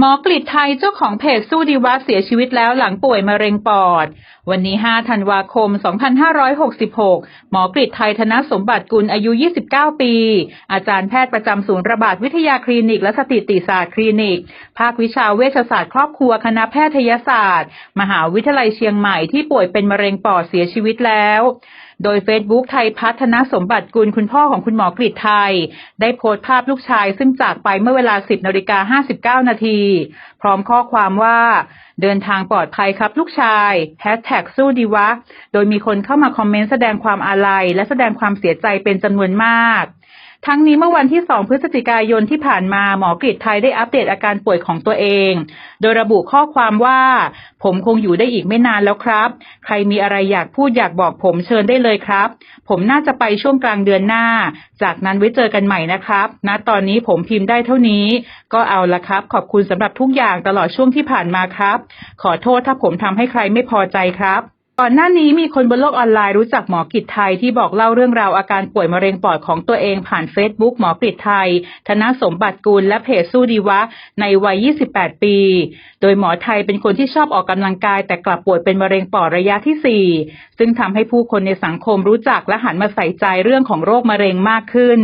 หมอกฤษไทยเจ้าของเพจสู้ดีวะเสียชีวิตแล้วหลังป่วยมะเร็งปอด วันนี้ 5 ธันวาคม 2566 หมอกฤษไทยธนสมบัติกุลอายุ 29 ปี อาจารย์แพทย์ประจำศูนย์ระบาดวิทยาคลินิกและสถิติศาสตร์คลินิก ภาควิชาเวชศาสตร์ครอบครัวคณะแพทยศาสตร์ มหาวิทยาลัยเชียงใหม่ที่ป่วยเป็นมะเร็งปอดเสียชีวิตแล้ว โดย Facebook ไทยพัฒนสมบัติกุลคุณพ่อของคุณหมอกฤษไทย ได้โพสต์ภาพลูกชายซึ่งจากไปเมื่อเวลา 10นาฬิกา59 นาที พร้อมข้อความว่า เดินทางปลอดภัยครับลูกชายแฮชแท็กสู้ดีวะ โดยมีคนเข้ามาคอมเมนต์แสดงความอาลัยและแสดงความเสียใจเป็นจำนวนมาก ทั้งนี้เมื่อวันที่ 2 พฤศจิกายนที่ผ่านมาหมอกฤษไทยได้อัปเดตอาการป่วยของตัวเอง โดยระบุข้อความว่า ผมคงอยู่ได้อีกไม่นานแล้วครับ ใครมีอะไรอยากพูดอยากบอกผมเชิญได้เลยครับ ผมน่าจะไปช่วงกลางเดือนหน้า จากนั้นไว้เจอกันใหม่นะครับณตอนนี้ผมพิมพ์ได้เท่านี้ ก็เอาละครับ ขอบคุณสำหรับทุกอย่างตลอดช่วงที่ผ่านมาครับ ขอโทษถ้าผมทำให้ใครไม่พอใจครับ ก่อนหน้านี้มีคนบนโลกออนไลน์รู้จักหมอกฤษไทยที่บอกเล่าเรื่องราวอาการป่วยมะเร็งปอดของตัวเองผ่าน Facebook หมอกฤษไทย ธนสมบัติกุลและเพจสู้ดีวะ ในวัย 28 ปี โดยหมอไทยเป็นคนที่ชอบออกกำลังกาย แต่กลับป่วยเป็นมะเร็งปอดระยะที่ 4 ซึ่งทำให้ผู้คนในสังคมรู้จักและหันมาใส่ใจเรื่องของโรคมะเร็งมากขึ้น